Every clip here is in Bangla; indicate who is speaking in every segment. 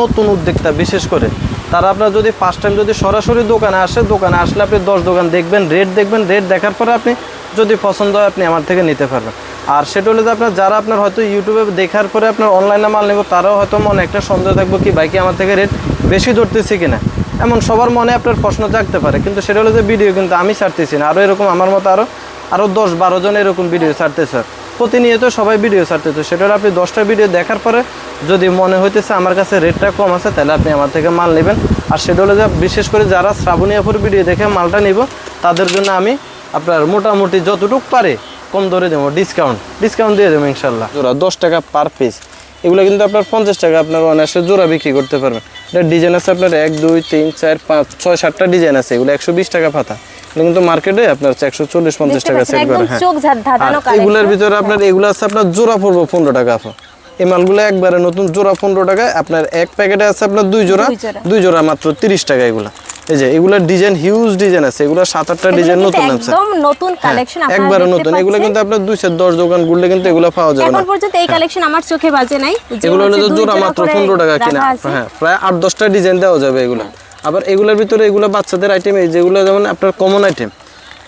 Speaker 1: নতুন উদ্যোক্তা বিশেষ করে। তারা আপনার যদি ফার্স্ট টাইম যদি সরাসরি দোকানে আসে, দোকানে আসলে আপনি দশ দোকান দেখবেন রেট দেখবেন রেট দেখার পরে আপনি যদি পছন্দ হয় আপনি আমার থেকে নিতে পারবেন। আর সেটা হলো যে আপনার যারা আপনার হয়তো ইউটিউবে দেখার পরে আপনার অনলাইনে মাল নেব, তারাও হয়তো মনে একটা সন্দেহ থাকবে কি বাইকে আমার থেকে রেট বেশি ধরতেছি কিনা? এমন সবার মনে আপনার প্রশ্ন জাগতে পারে। কিন্তু সেটা হলো যে ভিডিও কিন্তু আমি ছাড়তেছি না। আরও এরকম আমার মতো আরও আরও দশ বারো জন এরকম ভিডিও ছাড়তেছে। প্রতিনিয়ত সবাই ভিডিও ছাড়তেছে সেটা হলো আপনি দশটা ভিডিও দেখার পরে যদি মনে হইতেছে আমার কাছে রেটটা কম আছে, তাহলে আপনি আমার থেকে মাল নেবেন। আর সেটা হলো যে বিশেষ করে যারা শ্রাবণীয়াপুর ভিডিও দেখে মালটা নিব, তাদের জন্য আমি আপনার মোটামুটি যতটুকু পারে কম ধরে দেবো ডিসকাউন্ট ডিসকাউন্ট দিয়ে দেবো ইনশাল্লাহ। জোড়া দশ টাকা পার পিস এগুলো কিন্তু আপনার পঞ্চাশ টাকা আপনার অনায়াসে জোড়া বিক্রি করতে পারবেন। এটা ডিজাইন আছে আপনার এক, দুই, তিন, চার, পাঁচ, ছয়, সাতটা ডিজাইন আছে, এগুলো একশো বিশ টাকা পাতা। কিন্তু মার্কেটে আপনার হচ্ছে একশো চল্লিশ পঞ্চাশ
Speaker 2: দেখতে
Speaker 1: টাকা সেল করে হ্যাঁ। এগুলোর ভিতরে আপনার এগুলো আছে আপনার জোড়া পড়ব পনেরো টাকা আপা। এই মালগুলো একবারে নতুন জোড়া পনেরো টাকা আপনার এক প্যাকেটে আছে আপনার দুই জোড়া
Speaker 2: দুই জোড়া।
Speaker 1: মাত্র তিরিশ টাকা এগুলো। এই যে এগুলোর ডিজাইন হিউজ ডিজাইন আছে এগুলো সাত আটটা ডিজাইন নতুন আছে।
Speaker 2: একদম নতুন
Speaker 1: হ্যাঁ,
Speaker 2: কালেকশন
Speaker 1: একবারে নতুন। এগুলো কিন্তু আপনার দুইশো দশ দোকান ঘুরলে কিন্তু এগুলো পাওয়া যাবে না।
Speaker 2: এখন পর্যন্ত এই কালেকশন আমার চোখে বাজে নাই।
Speaker 1: এগুলো হলো জোড়া মাত্র
Speaker 2: করে
Speaker 1: পনেরো টাকা কিনা হ্যাঁ প্রায় আট দশটা ডিজাইন দেওয়া যাবে এগুলো। আবার এগুলোর ভিতরে এগুলো বাচ্চাদের আইটেম এই যেগুলো যেমন আপনার কমন আইটেম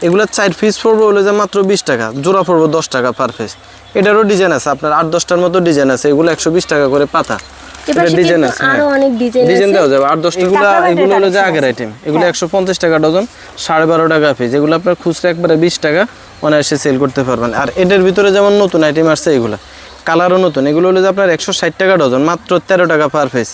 Speaker 1: এগুলো চার পিস পড়ব হলো যে মাত্র বিশ টাকা জোড়া পড়ব দশ টাকা পার পিস এটারও ডিজাইন আছে আপনার আট দশটার মতো ডিজাইন আছে এগুলো একশো বিশ টাকা করে পাতা। এটা ডিজাইন আছে হ্যাঁ।
Speaker 2: ডিজাইন
Speaker 1: ডিজাইন দেওয়া যাবে আট দশটা এগুলো এগুলো হলো যে আগের আইটেম এগুলো একশো পঞ্চাশ টাকা ডজন সাড়ে বারো টাকা পিস এগুলো আপনার খুচরা একবারে বিশ টাকা অনায়াসে সেল করতে পারবেন। আর এটার ভিতরে যেমন নতুন আইটেম আসছে এগুলো কালারও নতুন। এগুলো হলো যে আপনার একশো ষাট টাকা ডজন মাত্র তেরো টাকা পার পিস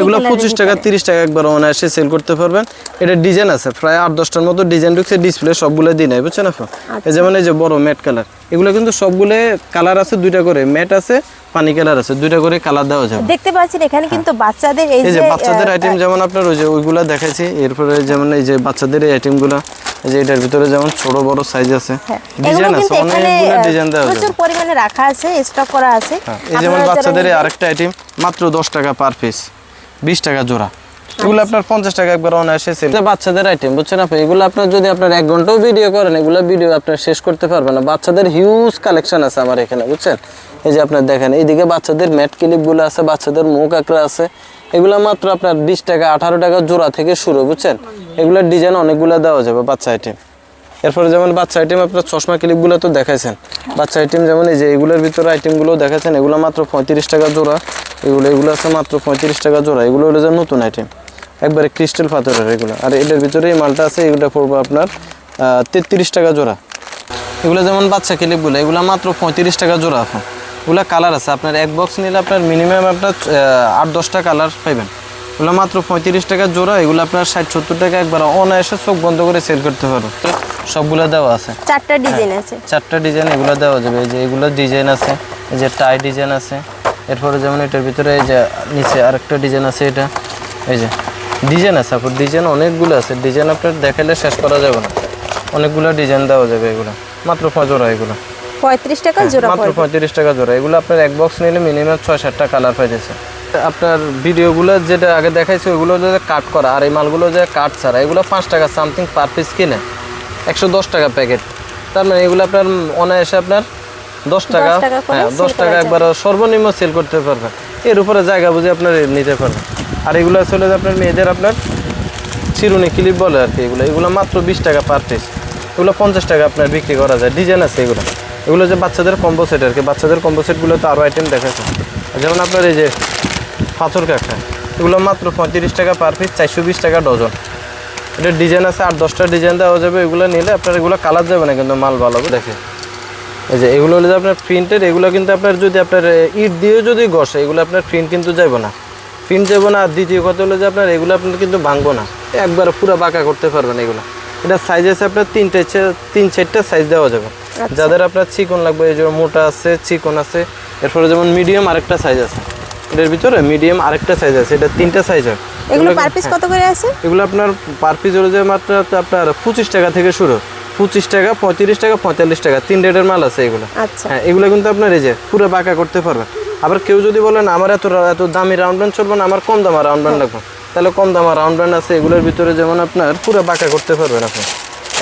Speaker 1: এগুলো পঁচিশ টাকা তিরিশ টাকা একবার অনায়াসে সেল করতে পারবেন। এটা ডিজাইন আছে প্রায় আট দশটার মতো ডিজাইন ঢুকছে ডিসপ্লে সবগুলো দিন নাই বুঝছেন আপনি? এই যেমন এই যে বড় ম্যাট কালার এগুলো কিন্তু সবগুলো কালার আছে দুইটা করে ম্যাট আছে পানি কালার আছে দুইটা করে কালার দেওয়া যাবে।
Speaker 2: দেখতে পাচ্ছেন এখানে কিন্তু বাচ্চাদের এই
Speaker 1: যে বাচ্চাদের আইটেম যেমন আপনার ওই যে ওইগুলা দেখাইছি এরপরে যেমন এই যে বাচ্চাদের এই আইটেমগুলো এই যে এটার ভিতরে যেমন ছোট বড় সাইজ আছে
Speaker 2: হ্যাঁ,
Speaker 1: ডিজাইন আছে
Speaker 2: কিন্তু এখানে
Speaker 1: অনেকগুলো ডিজাইন দেওয়া
Speaker 2: প্রচুর
Speaker 1: যাবে।
Speaker 2: পরিমাণে রাখা আছে স্টক করা আছে।
Speaker 1: হ্যাঁ, এই যেমন বাচ্চাদের আরেকটা আইটেম মাত্র দশ টাকা পার পিস বিশ টাকা জোড়া। এগুলো আপনার পঞ্চাশ টাকা একবার অনায়াসে সেল বাচ্চাদের আইটেম বুঝছেন আপনি? এগুলো আপনার যদি আপনার এক ঘন্টাও ভিডিও করেন এগুলো ভিডিও আপনার শেষ করতে পারবেন না। বাচ্চাদের হিউজ কালেকশন আছে আমার এখানে বুঝছেন? এই যে আপনার দেখেন এইদিকে বাচ্চাদের ম্যাট ক্লিপগুলো আছে বাচ্চাদের মুখ আঁকড়া আছে। এগুলো মাত্র আপনার বিশ টাকা আঠারো টাকা জোড়া থেকে শুরু বুঝছেন? এগুলোর ডিজাইন অনেকগুলো দেওয়া যাবে বাচ্চা আইটেম এরপরে যেমন বাচ্চা আইটেম আপনার চশমা ক্লিপগুলো তো দেখাইছেন। বাচ্চা আইটেম যেমন এই যে এগুলোর ভিতরে আইটেমগুলো দেখাচ্ছেন এগুলো মাত্র পঁয়ত্রিশ টাকা জোড়া। এগুলো এগুলো আছে মাত্র পঁয়ত্রিশ টাকা জোড়া। এগুলো হলো যে নতুন আইটেম একবারে ক্রিস্টাল পাথরের এগুলো। আর এটার ভিতরে এই মালটা আছে এগুলো পড়ব আপনার তেত্রিশ টাকা জোড়া। এগুলো যেমন বাচ্চা ক্লিপগুলো এগুলো মাত্র পঁয়ত্রিশ টাকা জোড়া এখন। এগুলো কালার আছে। আপনার এক বক্স নিলে আপনার মিনিমাম আপনার আট দশটা কালার পাইবেন। এগুলো মাত্র পঁয়ত্রিশ টাকা জোড়া। এগুলো আপনার ষাট সত্তর টাকা একবার অনায়াসে চোখ বন্ধ করে সেল করতে পারো। সবগুলো দেওয়া আছে।
Speaker 2: চারটা ডিজাইন আছে।
Speaker 1: চারটা ডিজাইন এগুলো দেওয়া যাবে। এই যে এগুলো ডিজাইন আছে এই যে টাই ডিজাইন আছে। এরপরে যেমন এটার ভিতরে এই যে নিচে আরেকটা ডিজাইন আছে এটা এই যে ডিজাইন আছে আপনার ডিজাইন অনেকগুলো আছে। ডিজাইন আপনার দেখালে শেষ করা যাবে না। অনেকগুলো ডিজাইন দেওয়া যাবে এগুলো। মাত্র জোড়া এগুলো।
Speaker 2: পঁয়ত্রিশ টাকা জোড়া
Speaker 1: মাত্র পঁয়ত্রিশ টাকা জোড়া। এগুলো আপনার এক বক্স নিলে মিনিমাম ছয় সাতটা কালার পাইতেছে। আপনার ভিডিওগুলো যেটা আগে দেখাইছে ওইগুলো যে কাট করা। আর এই মালগুলো যে কাট ছাড়া এগুলো পাঁচ টাকা সামথিং পার পিস কিনে। একশো দশ টাকা প্যাকেট তার মানে এগুলো আপনার অনায়াসে আপনার দশ টাকা। হ্যাঁ দশ টাকা একবার সর্বনিম্ন সেল করতে পারবেন এর উপরে জায়গা বুঝে আপনার নিতে পারবেন আর এগুলো চলে আপনার মেয়েদের আপনার চিরুনি ক্লিপ বলে আর কি এগুলো। এগুলো মাত্র বিশ টাকা পার পিস এগুলো পঞ্চাশ টাকা আপনার বিক্রি করা যায়। ডিজাইন আছে এগুলো। এগুলো যে বাচ্চাদের কম্বো সেট আর কি। বাচ্চাদের কম্বো সেটগুলো তো আরও আইটেম দেখাচ্ছে। যেমন আপনার এই যে পাথর কাঁকড়া এগুলো মাত্র পঁয়ত্রিশ টাকা পার পিস চারশো বিশ টাকা ডজন। এটা ডিজাইন আছে আট দশটা ডিজাইন দেওয়া যাবে। এগুলো নিলে আপনার এগুলো কালার যাবে না কিন্তু মাল ভালো হবে দেখে এই যে এগুলো হলো যে আপনার প্রিন্টের এগুলো কিন্তু আপনার যদি আপনার ইট দিয়েও যদি ঘষে এগুলো আপনার প্রিন্ট কিন্তু যাবে না। প্রিন্ট যাবে না আর দ্বিতীয় কথা হলো যে আপনার এগুলো আপনার কিন্তু ভাঙবো না। একবার পুরো বাঁকা করতে পারবেন এগুলো। এটা সাইজ আছে আপনার তিনটে তিন চারটা সাইজ দেওয়া যাবে। যাদের আপনার চিকন লাগবে এই যে মোটা আছে চিকন আছে এরপরে যেমন মিডিয়াম আরেকটা সাইজ আছে। এটার ভিতরে মিডিয়াম আরেকটা সাইজ আছে এটা তিনটা সাইজ হয়।
Speaker 2: এগুলো
Speaker 1: এগুলো-
Speaker 2: পার পিস কত করে আছে?
Speaker 1: এগুলো আপনার পার পিস হলো যে মাত্র আপনার পঁচিশ টাকা থেকে শুরু। পঁচিশ টাকা পঁয়ত্রিশ টাকা পঁয়তাল্লিশ টাকা। তিন রেটের মাল আছে এগুলো।
Speaker 2: আচ্ছা।
Speaker 1: হ্যাঁ এগুলো কিন্তু আপনার এই যে পুরো বাঁকা করতে পারবেন। আবার কেউ যদি বলেন আমার এত এত দামি রাউন্ড ব্যান্ড চলবে না আমার কম দামা রাউন্ড ব্যান্ড লাগবে। তাহলে কম দামা রাউন্ড ব্যান্ড আছে এগুলোর ভিতরে যেমন আপনার পুরো বাঁকা করতে পারবেন আপনি।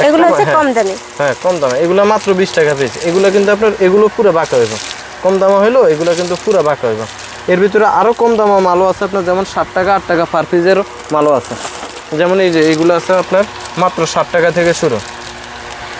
Speaker 2: এগুলো হচ্ছে
Speaker 1: হ্যাঁ,
Speaker 2: কম দামে।
Speaker 1: হ্যাঁ কম দামে। এগুলো মাত্র বিশ টাকা এগুলো কিন্তু আপনার এগুলো পুরো বাঁকা হইব। কম দামে এগুলো কিন্তু পুরো বাঁকা হইব। এর ভিতরে আরও কম দামা মালও আছে আপনার যেমন ষাট টাকা আট টাকা পার পিসের মালও আছে। যেমন এই যে এইগুলো আছে আপনার মাত্র ষাট টাকা থেকে শুরু।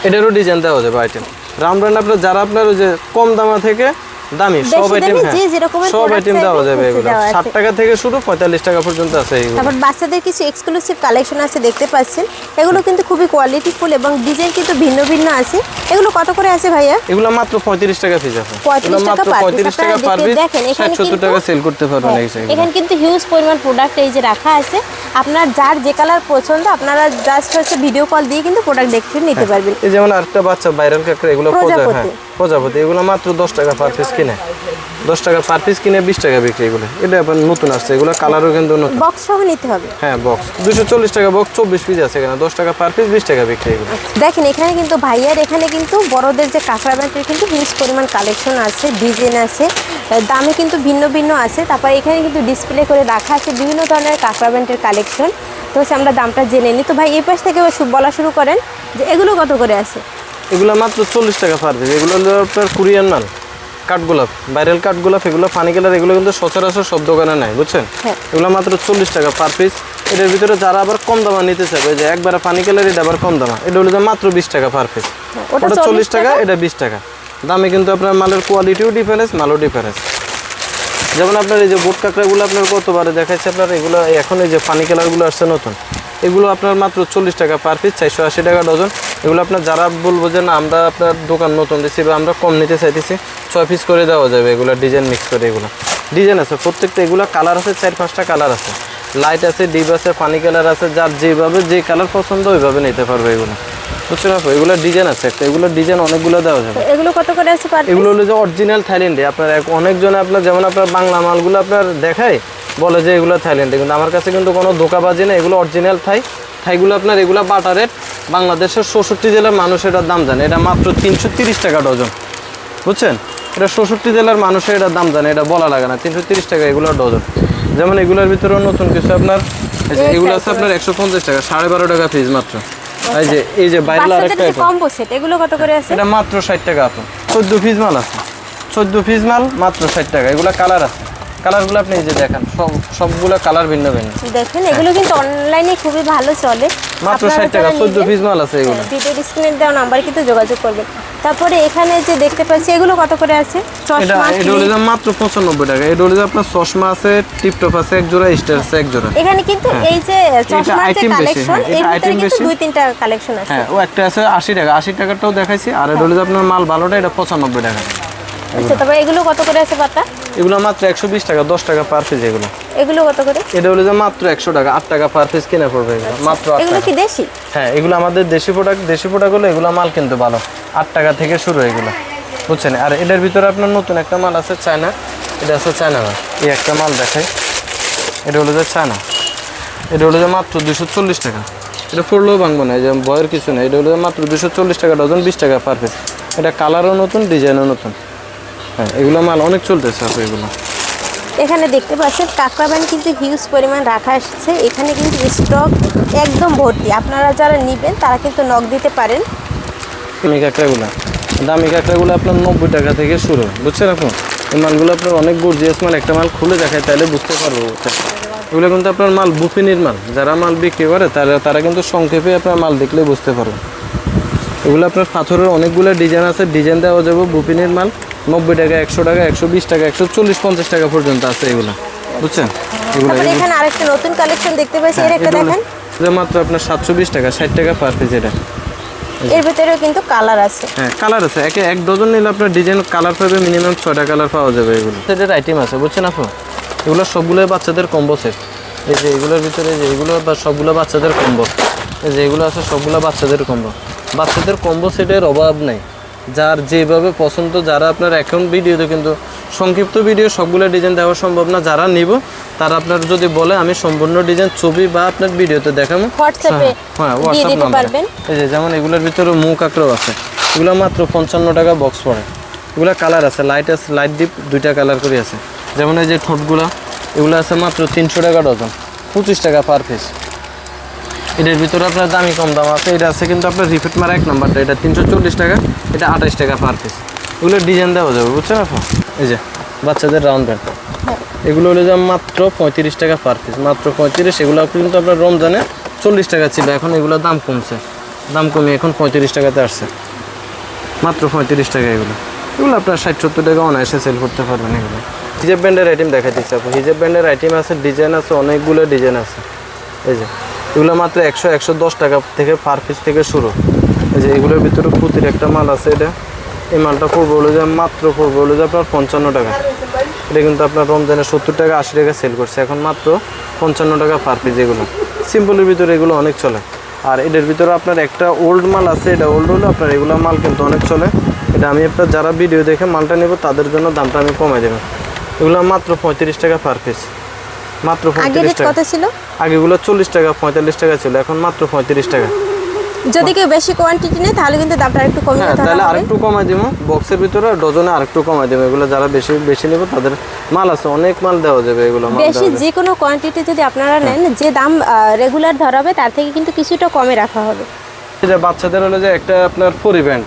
Speaker 1: এটারও ডিজাইন দেওয়া যাবে আইটেম। রাউন্ড আপনার যারা আপনার ওই যে কম দামা থেকে দামি সব আইটেম হ্যাঁ। সব আইটেম দেওয়া যাবে এগুলো।
Speaker 2: দেওয়া
Speaker 1: ষাট
Speaker 2: আছে।
Speaker 1: টাকা থেকে শুরু পঁয়তাল্লিশ টাকা পর্যন্ত আছে এইগুলো
Speaker 2: তারপর বাচ্চাদের কিছু এক্সক্লুসিভ কালেকশন আছে দেখতে পাচ্ছেন। এগুলো কিন্তু খুবই কোয়ালিটিফুল এবং ডিজাইন কিন্তু ভিন্ন ভিন্ন আছে। এগুলো কত করে আছে ভাইয়া?
Speaker 1: এগুলো মাত্র পঁয়ত্রিশ টাকা পিস আছে।
Speaker 2: 35 টাকা
Speaker 1: পার
Speaker 2: দেখেন, এখানে
Speaker 1: ষাট সত্তর
Speaker 2: কিন্তু-
Speaker 1: টাকা সেল করতে পারবেন
Speaker 2: হ্যাঁ, এখানে কিন্তু হিউজ পরিমাণ প্রোডাক্ট এই যে রাখা আছে। আপনার যার যে কালার পছন্দ আপনারা জাস্ট হচ্ছে ভিডিও কল দিয়ে কিন্তু প্রোডাক্ট দেখে নিতে পারবেন।
Speaker 1: এই যেমন আরেকটা বাচ্চা ভাইরাল কাঁকড়া এগুলো
Speaker 2: প্রজাপতি।
Speaker 1: প্রজাপতি এগুলো মাত্র দশ টাকা পার পিস কিনে। দশ টাকা পার পিস কিনে বিশ টাকা বিক্রি এগুলো। এটা আবার নতুন আসছে এগুলো কালারও কিন্তু নতুন।
Speaker 2: বক্স সহ নিতে হবে।
Speaker 1: হ্যাঁ বক্স দুশো চল্লিশ টাকা বক্স চব্বিশ পিস আছে এখানে। দশ টাকা পার পিস বিশ টাকা বিক্রি এগুলো।
Speaker 2: দেখেন এখানে কিন্তু ভাইয়ার এখানে কিন্তু বড়দের যে কাঁকড়া ব্যান্ডের কিন্তু হিউজ পরিমাণ কালেকশন আছে ডিজাইন আছে দামে কিন্তু ভিন্ন ভিন্ন আছে। তারপর এখানে কিন্তু ডিসপ্লে করে রাখা আছে বিভিন্ন ধরনের কাঁকড়া ব্যান্ডের কালেকশন তো হচ্ছে আমরা দামটা জেনে নিই। তো ভাই এই পাশ থেকে বলা শুরু করেন যে এগুলো কত করে আছে?
Speaker 1: এগুলো মাত্র চল্লিশ টাকা পার পিস এগুলো হলো আপনার কুরিয়ান মাল। কাঠগোলাপ ভাইরাল কাঠগোলাপ এগুলো পানি কালার এগুলো কিন্তু সচরাচর সব দোকানে নাই বুঝছেন?
Speaker 2: হ্যাঁ।
Speaker 1: এগুলো মাত্র চল্লিশ টাকা পার পিস এটার ভিতরে যারা আবার কম দামা নিতে চাবে যে একবারে পানি কালার এটা আবার কম দামা। এটা হলো যে মাত্র বিশ টাকা পার পিস
Speaker 2: হ্যাঁ, ওটা
Speaker 1: ওটা
Speaker 2: 40
Speaker 1: চল্লিশ টাকা
Speaker 2: টাকা?
Speaker 1: এটা বিশ টাকা। দামে কিন্তু আপনার মালের কোয়ালিটিও ডিফারেন্স মালও ডিফারেন্স যেমন আপনার এই যে বোট কাঁকড়াগুলো আপনার কতবারে দেখাচ্ছে আপনার এগুলো এখন এই যে পানি কালারগুলো আসছে নতুন। এগুলো আপনার মাত্র চল্লিশ টাকা পার পিস চারশো আশি টাকা ডজন এগুলো আপনার যারা বলব যে না আমরা আপনার দোকান নতুন দিচ্ছি বা আমরা কম নিতে চাইতেছি ছয় পিস করে দেওয়া যাবে এগুলো ডিজাইন মিক্স করে এগুলো। ডিজাইন আছে প্রত্যেকটা এগুলো কালার আছে চার পাঁচটা কালার আছে। লাইট আছে ডিপ আছে পানি কালার আছে যার যেভাবে যে কালার পছন্দ ওইভাবে নিতে পারবে এগুলো। বুঝছেন আপু এগুলো ডিজাইন আছে একটা এগুলো ডিজাইন অনেকগুলো দেওয়া যাবে।
Speaker 2: এগুলো কত করে আছে
Speaker 1: এগুলো হলো যে অরিজিনাল থাইল্যান্ডে আপনার অনেকজনে আপনার যেমন আপনার বাংলা মালগুলো আপনার দেখায় বলে যে এগুলো থাইল্যান্ডে কিন্তু আমার কাছে কিন্তু কোনো ধোকাবাজি নেই এগুলো অরিজিনাল থাই। থাইগুলো আপনার এগুলো বাটা রেট বাংলাদেশের ষষট্টি জেলার মানুষ এটার দাম জানে। এটা মাত্র তিনশো টাকা ডজন। বুঝছেন? এটা ষষট্টি জেলার মানুষের এটার দাম জানে এটা বলা লাগে না। তিনশো টাকা এগুলো ডজন। যেমন এগুলোর ভিতরেও নতুন কিছু আপনার এগুলো আছে আপনার একশো পঞ্চাশ টাকা সাড়ে বারো টাকা পিস মাত্র। এই যে এই যে বাইরে আরেকটা
Speaker 2: কম্বো সেট এগুলো কত করে আছে?
Speaker 1: এটা মাত্র ষাট টাকা আপনি চোদ্দ পিস মাল আছে। চোদ্দ পিস মাল মাত্র ষাট টাকা। এগুলো কালার আছে। কালারগুলো আপনি এই যে দেখেন সব সবগুলো কালার ভিন্ন ভিন্ন।
Speaker 2: দেখেন এগুলো কিন্তু অনলাইনে খুবই ভালো চলে।
Speaker 1: মাত্র 60 টাকা, 14
Speaker 2: নেবেন,
Speaker 1: piece মাল আছে এগুলো।
Speaker 2: হ্যাঁ, ভিডিওর স্ক্রিনে দেওয়া নাম্বার কিন্তু যোগাযোগ করবেন। তারপরে এখানে যে দেখতে পাচ্ছি এগুলো কত করে আছে?
Speaker 1: এটা
Speaker 2: চশমা
Speaker 1: এটা হলো মাত্র পঁচানব্বই টাকা। এটা হলো আপনার চশমা আছে টিপটপ আছে এক জোড়া স্টার আছে এক জোড়া।
Speaker 2: এখানে কিন্তু এই যে চশমার যে কালেকশন
Speaker 1: হ্যাঁ,
Speaker 2: এর
Speaker 1: এটা
Speaker 2: ভিতরে কিন্তু দুই তিনটা কালেকশন আছে।
Speaker 1: হ্যাঁ ও একটা আছে আশি টাকা আশি টাকাটাও দেখাইছি। আর এটা হলো আপনার মাল ভালোটা এটা পঁচানব্বই টাকা।
Speaker 2: আচ্ছা তবে এগুলো কত করে আছে পাতা?
Speaker 1: এগুলো মাত্র একশো বিশ টাকা দশ টাকা পার পিস এগুলো।
Speaker 2: এগুলো কত করে?
Speaker 1: এটা হলো যে মাত্র একশো টাকা আট টাকা পার পিস কিনে পড়বে এগুলো মাত্র
Speaker 2: এগুলো কি দেশি?
Speaker 1: হ্যাঁ এগুলো আমাদের দেশি প্রোডাক্ট দেশি প্রোডাক্ট হলো এগুলো মাল কিন্তু ভালো। আট টাকা থেকে শুরু এগুলো বুঝছেন? আর এটার ভিতরে আপনার নতুন একটা মাল আছে চায়না। এটা আছে চায়না এই একটা মাল দেখাই। এটা হলো যে চায়না। এটা হলো যে মাত্র দুশো চল্লিশ টাকা। এটা পড়লেও ভাঙবো না যে বয়ের কিছু নেই। এটা হলো মাত্র দুশো চল্লিশ টাকা ডজন বিশ টাকা পার পিস এটা কালারও নতুন ডিজাইনও নতুন। হ্যাঁ এগুলো মাল অনেক চলতেছে আপু এগুলো।
Speaker 2: এখানে দেখতে পাচ্ছেন কাঁকড়া ব্যান্ড কিন্তু হিউজ পরিমাণ রাখা আসছে এখানে কিন্তু স্টক একদম ভর্তি। আপনারা যারা নেবেন তারা কিন্তু নক দিতে পারেন।
Speaker 1: দামি কাঁকড়াগুলো। দামি কাঁকড়াগুলো আপনার নব্বই টাকা থেকে শুরু বুঝছেন আপনি এই মালগুলো আপনার অনেক গর্জিয়াস মাল একটা মাল খুলে দেখায় তাহলে বুঝতে পারব। এগুলো কিন্তু আপনার মাল বুফিনির মাল। যারা মাল বিক্রি করে তারা তারা কিন্তু সংক্ষেপে আপনার মাল দেখলে বুঝতে পারবে। এগুলো আপনার পাথরের অনেকগুলো ডিজাইন আছে। ডিজাইন দেওয়া যাবে বুফিনির মাল। নব্বই টাকা একশো টাকা একশো বিশ টাকা একশো চল্লিশ পঞ্চাশ টাকা পর্যন্ত আছে এগুলো। বুঝছেন? এগুলো
Speaker 2: এখানে আরেকটা নতুন কালেকশন দেখতে পাচ্ছি এর একটা দেখেন।
Speaker 1: এটা মাত্র আপনার সাতশো বিশ টাকা ষাট টাকা পার পিস এটা।
Speaker 2: এর ভিতরেও কিন্তু কালার আছে।
Speaker 1: হ্যাঁ কালার আছে। একে এক ডজন নিলে আপনার ডিজাইন কালার পাবে মিনিমাম ছয়টা কালার পাওয়া যাবে এগুলো। সেটের আইটেম আছে বুঝছেন আপু? এগুলো সবগুলো বাচ্চাদের কম্বো সেট এই যে এগুলোর ভিতরে যে এগুলো বা সবগুলো বাচ্চাদের কম্বো এই যে এগুলো আছে সবগুলো বাচ্চাদের কম্বো বাচ্চাদের কম্বো সেটের অভাব নেই। যার যেভাবে পছন্দ যারা আপনার এখন ভিডিওতে কিন্তু সংক্ষিপ্ত ভিডিও সবগুলো ডিজাইন দেওয়া সম্ভব না যারা নিব তারা আপনার যদি বলে আমি সম্পূর্ণ ডিজাইন ছবি বা আপনার ভিডিওতে দেখাবো।
Speaker 2: হোয়াটসঅ্যাপে
Speaker 1: হ্যাঁ হোয়াটসঅ্যাপ নাম্বার
Speaker 2: পারবেন।
Speaker 1: এই যে যেমন এগুলোর ভিতরে মুখ আঁকড়াও আছে। এগুলো মাত্র পঞ্চান্ন টাকা বক্স পড়ে। এগুলো কালার আছে লাইট আছে লাইট ডিপ দুইটা কালার করে আছে। যেমন এই যে ঠোঁটগুলো এগুলো আছে মাত্র তিনশো টাকা ডজন পঁচিশ টাকা পার পিস এটার ভিতরে আপনার দামি কম দাম আছে, এটা আছে কিন্তু আপনার রিপিট মারা এক নম্বরটা, এটা তিনশো চল্লিশ টাকা, এটা আঠাশ টাকা পার পিস এগুলো ডিজাইন দেওয়া যাবে, বুঝছেন আপনি এই যে, বাচ্চাদের রাউন্ড
Speaker 2: হ্যাঁ
Speaker 1: এগুলো হলো যে মাত্র পঁয়ত্রিশ টাকা পার পিস মাত্র পঁয়ত্রিশ, এগুলো কিন্তু আপনার রমজানে চল্লিশ টাকা ছিল, এখন এগুলো দাম কমছে। দাম কমে এখন পঁয়ত্রিশ টাকাতে আসছে। মাত্র পঁয়ত্রিশ টাকা এগুলো। এগুলো আপনার ষাট সত্তর টাকা অনায়াসে সেল করতে পারবেন এগুলো। হিজেব ব্যান্ডের আইটেম দেখা দিচ্ছে আপনি হিজেব ব্যান্ডের আইটেম আছে ডিজাইন আছে, অনেকগুলো ডিজাইন আছে। এই যে এগুলো মাত্র একশো একশো দশ টাকা থেকে পার পিস থেকে শুরু। এই যে এগুলোর ভিতরে পুতির একটা মাল আছে এটা। এই মালটা পড়বে হলো যে মাত্র পড়বে হলো যে আপনার পঞ্চান্ন টাকা। এটা কিন্তু আপনার রমজানে সত্তর টাকা, আশি টাকা সেল করছে। এখন মাত্র পঞ্চান্ন টাকা পার পিস এগুলো। সিম্পলের ভিতরে এগুলো অনেক চলে। আর এটার ভিতরে আপনার একটা ওল্ড মাল আছে। এটা ওল্ড হলে আপনার এগুলো মাল কিন্তু অনেক চলে। এটা আমি আপনার যারা ভিডিও দেখে মালটা নেব, তাদের জন্য দামটা আমি কমাই দেবো। এগুলো মাত্র পঁয়ত্রিশ টাকা পার পিস মাত্র পঁয়ত্রিশ টাকা।
Speaker 2: কত ছিল?
Speaker 1: আগেগুলো চল্লিশ টাকা পঁয়তাল্লিশ টাকা ছিল এখন মাত্র পঁয়ত্রিশ টাকা।
Speaker 2: যদি কেউ বেশি কোয়ান্টিটি নেয় তাহলে কিন্তু দামটা একটু কমিয়ে
Speaker 1: হ্যাঁ তাহলে আরেকটু কমাই দিব। বক্সের ভিতরে ডজনে আরেকটু কমাই দেবো। এগুলো যারা বেশি বেশি নেব তাদের মাল আছে অনেক মাল দেওয়া যাবে এগুলো
Speaker 2: বেশি যে কোনো কোয়ান্টিটি যদি আপনারা নেন যে দাম রেগুলার ধরাবে তার থেকে কিন্তু কিছুটা কমে রাখা হবে।
Speaker 1: বাচ্চাদের হলো যে একটা আপনার পরিব্যান্ড।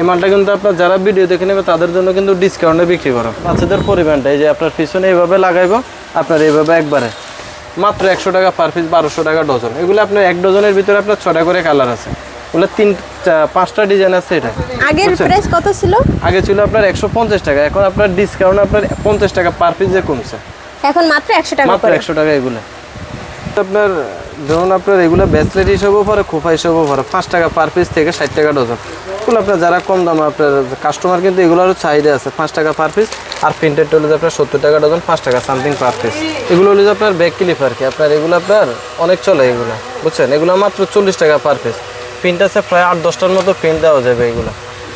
Speaker 1: এই মালটা কিন্তু আপনার যারা ভিডিও দেখে নেবে তাদের জন্য কিন্তু ডিসকাউন্টে বিক্রি করো। বাচ্চাদের পরিব্যান্ডটা এই যে আপনার পিছনে এইভাবে লাগাইবো আপনার এইভাবে একবারে। মাত্র একশো টাকা পার পিস বারোশো টাকা ডজন এগুলো আপনার এক ডজনের ভিতরে আপনার ছটা করে কালার আছে। ওগুলো তিন পাঁচটা ডিজাইন আছে এটা।
Speaker 2: আগের প্রাইস কত ছিল?
Speaker 1: আগে ছিল আপনার একশো পঞ্চাশ টাকা এখন আপনার ডিসকাউন্ট আপনার পঞ্চাশ টাকা পার পিস যে কমছে।
Speaker 2: এখন মাত্র একশো টাকা
Speaker 1: মাত্র একশো টাকা এগুলো। আপনার ধরুন আপনার এগুলো ব্যাসলেট হিসেবেও পারে খোফা হিসেবেও পারে পাঁচ টাকা পার পিস থেকে ষাট টাকা ডজন এগুলো আপনার যারা কম দাম আপনার কাস্টমার কিন্তু এগুলোরও চাহিদা আছে পাঁচ টাকা পার পিস আর প্রিন্টেড হলো যে আপনার সত্তর টাকা ডজন পাঁচ টাকা সামথিং পার পিস এগুলো হলো আপনার ব্যাক ক্লিপ আর কি। আপনার এগুলো আপনার অনেক চলে এগুলো বুঝছেন? এগুলো মাত্র চল্লিশ টাকা পার পিস প্রিন্ট আছে প্রায় আট দশটার মতো প্রিন্ট দেওয়া যাবে এগুলো।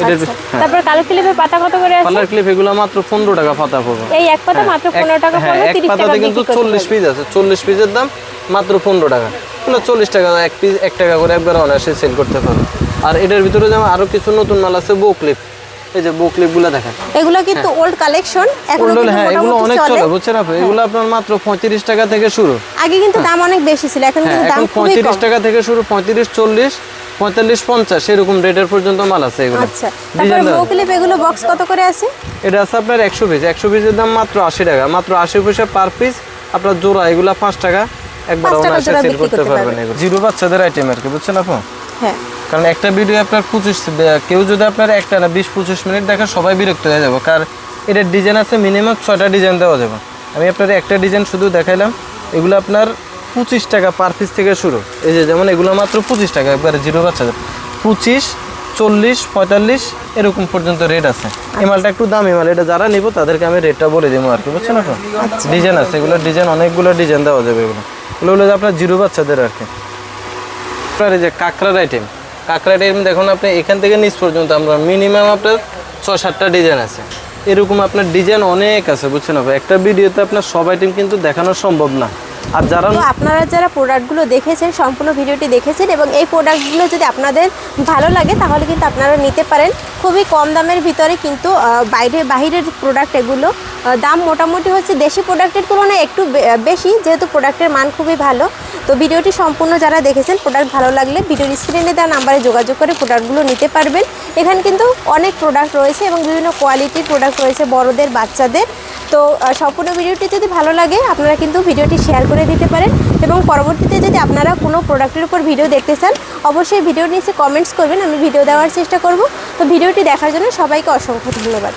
Speaker 2: আচ্ছা। তারপর কালো ক্লিপের পাতা কত করে আছে?
Speaker 1: কালার ক্লিপ এগুলো মাত্র পনেরো টাকা পাতা পড়বে।
Speaker 2: এই এক পাতা মাত্র
Speaker 1: এক-
Speaker 2: পনেরো টাকা
Speaker 1: হ্যাঁ,
Speaker 2: পড়বে
Speaker 1: এক
Speaker 2: তিরিশ টাকা
Speaker 1: পাতাতে কিন্তু
Speaker 2: বিক্রি করতে
Speaker 1: চল্লিশ
Speaker 2: পারবে।
Speaker 1: পিস আছে। চল্লিশ পিসের দাম মাত্র পনেরো টাকা। মানে চল্লিশ টাকা এক পিস এক টাকা করে একবার অনায়াসে সেল করতে পারবে আর এটার ভিতরে যেমন আরও কিছু নতুন মাল আছে বো ক্লিপ এই যে বো ক্লিপগুলো দেখেন।
Speaker 2: এগুলো কিন্তু ওল্ড কালেকশন এখন
Speaker 1: ওল্ড হ্যাঁ এগুলো অনেক চলে। বুঝছেন আপনি? এগুলো আপনার মাত্র পঁয়ত্রিশ টাকা থেকে শুরু।
Speaker 2: আগে কিন্তু দাম অনেক বেশি ছিল এখন
Speaker 1: হ্যাঁ
Speaker 2: কিন্তু দাম খুবই
Speaker 1: পঁয়ত্রিশ
Speaker 2: কম।
Speaker 1: টাকা থেকে শুরু পঁয়ত্রিশ চল্লিশ পঁয়তাল্লিশ পঞ্চাশ এরকম রেটের পর্যন্ত মাল আছে এগুলো।
Speaker 2: আচ্ছা তারপর
Speaker 1: ডিজাইন
Speaker 2: এগুলো বক্স কত করে আছে?
Speaker 1: এটা আছে আপনার একশো পিস একশো পিসের দাম মাত্র আশি টাকা। মাত্র আশি পয়সা পার পিস আপনার জোড়া এগুলা পাঁচ টাকা। একবার অনায়াসে সেল করতে পারবেন জিরো বাচ্চাদের আইটেম আর কি বুঝছেন আপু?
Speaker 2: হ্যাঁ।
Speaker 1: কারণ একটা ভিডিও আপনার পঁচিশ কেউ যদি আপনার একটা না বিশ পঁচিশ মিনিট দেখে সবাই বিরক্ত হয়ে যাবে। কার এটার ডিজাইন আছে মিনিমাম ছয়টা ডিজাইন দেওয়া যাবে। আমি আপনার একটা ডিজাইন শুধু দেখাইলাম এগুলো আপনার পঁচিশ টাকা পার পিস থেকে শুরু। এই যে যেমন এগুলো মাত্র পঁচিশ টাকা একবারে জিরো বাচ্চাদের পঁচিশ চল্লিশ পঁয়তাল্লিশ এরকম পর্যন্ত রেট আছে। এই মালটা একটু দামি মাল এটা যারা নিব তাদেরকে আমি রেটটা বলে দেবো আর কি বুঝছেন এখন ডিজাইন আছে এগুলো ডিজাইন অনেকগুলো ডিজাইন দেওয়া যাবে এগুলো। এগুলো হলো যে আপনার জিরো বাচ্চাদের আর কি। আপনার এই যে কাঁকড়ার আইটেম কাঁকড়ার আইটেম দেখুন আপনি, এখান থেকে নিচ পর্যন্ত আমরা মিনিমাম আপনার ছয় সাতটা ডিজাইন আছে। এরকম আপনার ডিজাইন অনেক আছে, বুঝছেন আপনি একটা ভিডিওতে আপনার সব আইটেম কিন্তু দেখানো সম্ভব না। আর যারা
Speaker 2: আপনারা যারা প্রোডাক্টগুলো দেখেছেন, সম্পূর্ণ ভিডিওটি দেখেছেন এবং এই প্রোডাক্টগুলো যদি আপনাদের ভালো লাগে, তাহলে কিন্তু আপনারা নিতে পারেন। খুবই কম দামের ভিতরে কিন্তু বাইরে, বাহিরের প্রোডাক্ট এগুলো। দাম মোটামুটি হচ্ছে দেশি প্রোডাক্টের তুলনায় একটু বেশি, যেহেতু প্রোডাক্টের মান খুবই ভালো। তো ভিডিওটি সম্পূর্ণ যারা দেখেছেন প্রোডাক্ট ভালো লাগলে ভিডিওর স্ক্রিনে দেওয়া নাম্বারে যোগাযোগ করে প্রোডাক্টগুলো নিতে পারবেন। এখানে কিন্তু অনেক প্রোডাক্ট রয়েছে এবং বিভিন্ন কোয়ালিটির প্রোডাক্ট রয়েছে বড়দের, বাচ্চাদের। তো সম্পূর্ণ ভিডিওটি যদি ভালো লাগে, আপনারা কিন্তু ভিডিওটি শেয়ার করে দিতে পারেন এবং পরবর্তীতে যদি আপনারা কোনো প্রোডাক্টের উপর ভিডিও দেখতে চান, অবশ্যই ভিডিওর নিচে কমেন্টস করবেন, আমি ভিডিও দেওয়ার চেষ্টা করব। তো, ভিডিওটি দেখার জন্য সবাইকে অসংখ্য ধন্যবাদ।